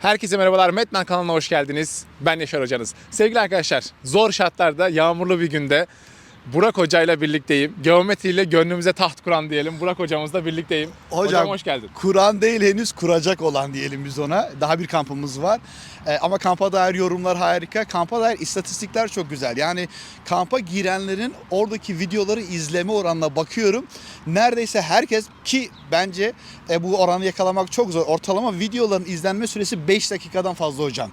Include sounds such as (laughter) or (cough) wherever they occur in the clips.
Herkese merhabalar. Metmen kanalına hoş geldiniz. Ben Yaşar Hocanız. Sevgili arkadaşlar, zor şartlarda, yağmurlu bir günde Burak Hoca ile birlikteyim. Geometriyle gönlümüze taht kuran diyelim. Burak hocamızla birlikteyim. Hocam, hoş geldin. Kur'an değil henüz kuracak olan diyelim biz ona. Daha bir kampımız var. Ee, ama kampa dair yorumlar harika. Kampa dair istatistikler çok güzel. Yani kampa girenlerin oradaki videoları izleme oranına bakıyorum. Neredeyse herkes ki bence e, bu oranı yakalamak çok zor. Ortalama videoların izlenme süresi 5 dakikadan fazla hocam.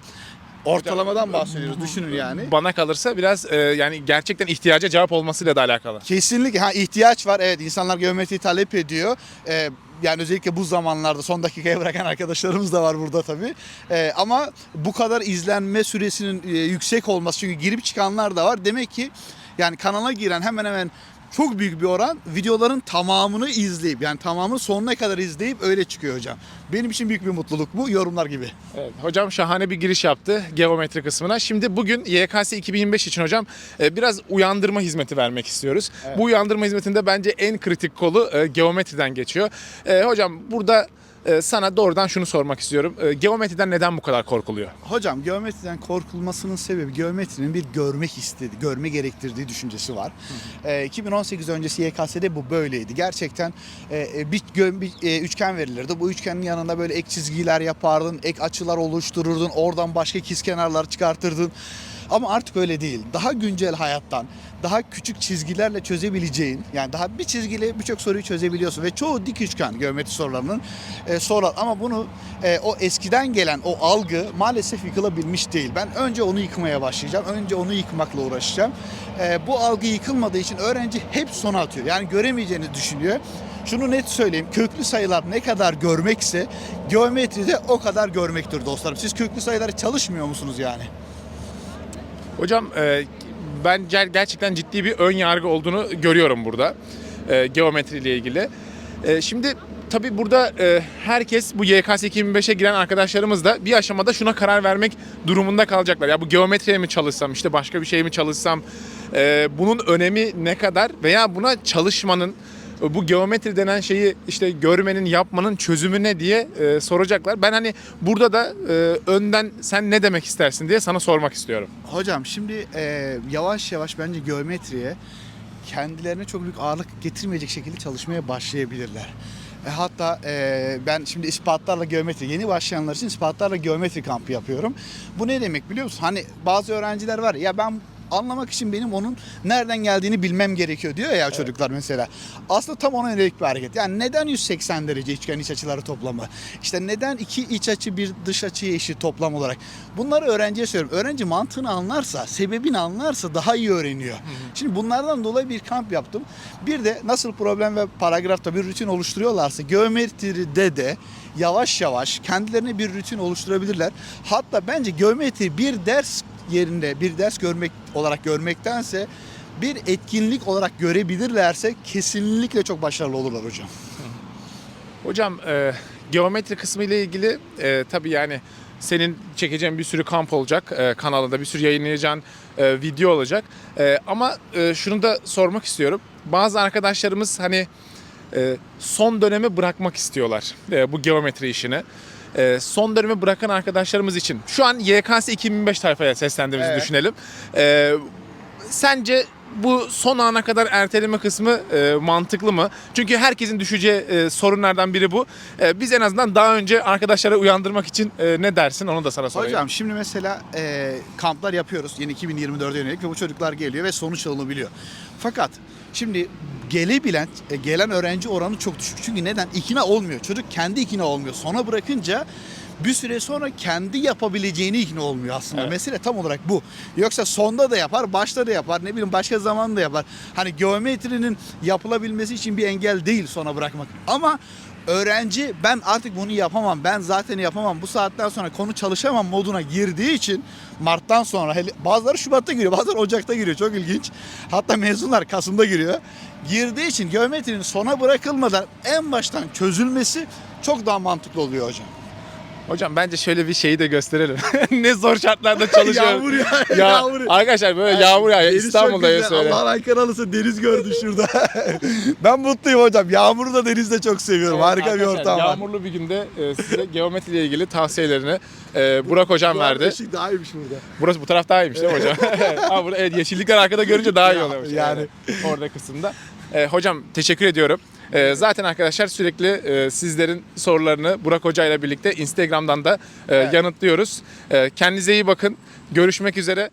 Ortalamadan bahsediyoruz düşünün yani. Bana kalırsa biraz e, yani gerçekten ihtiyaca cevap olmasıyla da alakalı. Kesinlikle ha ihtiyaç var. Evet insanlar geometriyi talep ediyor. Ee, yani özellikle bu zamanlarda son dakikaya bırakan arkadaşlarımız da var burada tabii. Ee, ama bu kadar izlenme süresinin e, yüksek olması çünkü girip çıkanlar da var. Demek ki yani kanala giren hemen hemen çok büyük bir oran videoların tamamını izleyip yani tamamını sonuna kadar izleyip öyle çıkıyor hocam. Benim için büyük bir mutluluk bu yorumlar gibi. Evet, hocam şahane bir giriş yaptı geometri kısmına. Şimdi bugün YKS 2025 için hocam e, biraz uyandırma hizmeti vermek istiyoruz. Bu uyandırma hizmetinde bence en kritik kolu e, geometriden geçiyor. E, hocam burada e, sana doğrudan şunu sormak istiyorum. E, geometriden neden bu kadar korkuluyor? Hocam geometriden korkulmasının sebebi geometrinin bir görmek istediği, görme gerektirdiği düşüncesi var. Ee, 2018 öncesi YKS'de bu böyleydi. Gerçekten e, e, bir, gö- bir, e, üçgen verilirdi. Bu üçgenin yanında böyle ek çizgiler yapardın, ek açılar oluştururdun, oradan başka ikizkenarlar çıkartırdın. Ama artık öyle değil. Daha güncel hayattan, daha küçük çizgilerle çözebileceğin, yani daha bir çizgiyle birçok soruyu çözebiliyorsun ve çoğu dik üçgen geometri sorularının e, sorular. Ama bunu e, o eskiden gelen o algı maalesef yıkılabilmiş değil. Ben önce onu yıkmaya başlayacağım. Önce onu yıkmakla uğraşacağım. E, bu algı yıkılmadığı için öğrenci hep sona atıyor. Yani göremeyeceğini düşünüyor. Şunu net söyleyeyim. Köklü sayılar ne kadar görmekse geometride o kadar görmektir dostlarım. Siz köklü sayıları çalışmıyor musunuz yani? Hocam e, ben ger- gerçekten ciddi bir ön yargı olduğunu görüyorum burada e, geometri ile ilgili. E, şimdi tabii burada e, herkes bu YKS 2005'e giren arkadaşlarımız da bir aşamada şuna karar vermek durumunda kalacaklar. Ya bu geometriye mi çalışsam işte başka bir şey mi çalışsam e, bunun önemi ne kadar veya buna çalışmanın bu geometri denen şeyi işte görmenin, yapmanın çözümü ne diye e, soracaklar. Ben hani burada da e, önden sen ne demek istersin diye sana sormak istiyorum. Hocam şimdi e, yavaş yavaş bence geometriye kendilerine çok büyük ağırlık getirmeyecek şekilde çalışmaya başlayabilirler. E, hatta e, ben şimdi ispatlarla geometri, yeni başlayanlar için ispatlarla geometri kampı yapıyorum. Bu ne demek biliyor musun? Hani bazı öğrenciler var ya ben anlamak için benim onun nereden geldiğini bilmem gerekiyor diyor ya çocuklar mesela. Aslında tam ona yönelik bir hareket. Yani neden 180 derece üçgen iç açıları toplamı? İşte neden iki iç açı bir dış açıya eşit toplam olarak? Bunları öğrenciye söylüyorum. Öğrenci mantığını anlarsa, sebebini anlarsa daha iyi öğreniyor. Şimdi bunlardan dolayı bir kamp yaptım. Bir de nasıl problem ve paragrafta bir rutin oluşturuyorlarsa geometride de yavaş yavaş kendilerine bir rutin oluşturabilirler. Hatta bence geometri bir ders yerinde bir ders görmek olarak görmektense bir etkinlik olarak görebilirlerse kesinlikle çok başarılı olurlar hocam. Hocam e, geometri kısmı ile ilgili e, tabii yani senin çekeceğin bir sürü kamp olacak e, kanalında bir sürü yayınlayacağın e, video olacak. E, ama e, şunu da sormak istiyorum. Bazı arkadaşlarımız hani e, son dönemi bırakmak istiyorlar e, bu geometri işini. E, son dönemi bırakan arkadaşlarımız için şu an YKS 2005 tayfaya seslendiğimizi Evet. düşünelim. E, sence bu son ana kadar erteleme kısmı e, mantıklı mı? Çünkü herkesin düşeceği e, sorunlardan biri bu. E, biz en azından daha önce arkadaşlara uyandırmak için e, ne dersin onu da sana sorayım. Hocam şimdi mesela e, kamplar yapıyoruz yeni 2024'e yönelik ve bu çocuklar geliyor ve sonuç alınabiliyor. Fakat şimdi gelebilen, e, gelen öğrenci oranı çok düşük. Çünkü neden? İkna olmuyor. Çocuk kendi ikna olmuyor. Sona bırakınca bir süre sonra kendi yapabileceğini ikna olmuyor aslında. Evet. Mesele tam olarak bu. Yoksa sonda da yapar, başta da yapar, ne bileyim başka zaman da yapar. Hani geometrinin yapılabilmesi için bir engel değil sona bırakmak. Ama öğrenci ben artık bunu yapamam, ben zaten yapamam, bu saatten sonra konu çalışamam moduna girdiği için Mart'tan sonra bazıları Şubat'ta giriyor, bazıları Ocak'ta giriyor. Çok ilginç. Hatta mezunlar Kasım'da giriyor. Girdiği için geometrinin sona bırakılmadan en baştan çözülmesi çok daha mantıklı oluyor hocam. Hocam bence şöyle bir şeyi de gösterelim. (laughs) ne zor şartlarda çalışıyoruz. Yağmur ya. Ya, (laughs) yağmur. Arkadaşlar böyle yağmur yağıyor. Deniz çok İstanbul'dayız güzel. söyle. Allah kanalısı deniz gördü şurada. (laughs) ben mutluyum hocam. Yağmuru da denizde çok seviyorum. Harika bir ortam var. Yağmurlu bir günde e, size geometriyle ilgili tavsiyelerini e, Burak hocam Bu arada verdi. ışık daha iyiymiş burada. Burası bu taraf daha iyiymiş değil mi hocam? Ama burada evet, yeşillikler arkada görünce daha iyi Ya, oluyormuş. yani. orada kısımda. E, hocam teşekkür ediyorum. E, zaten arkadaşlar sürekli e, sizlerin sorularını Burak Hoca ile birlikte Instagram'dan da e, yanıtlıyoruz. E, kendinize iyi bakın. Görüşmek üzere.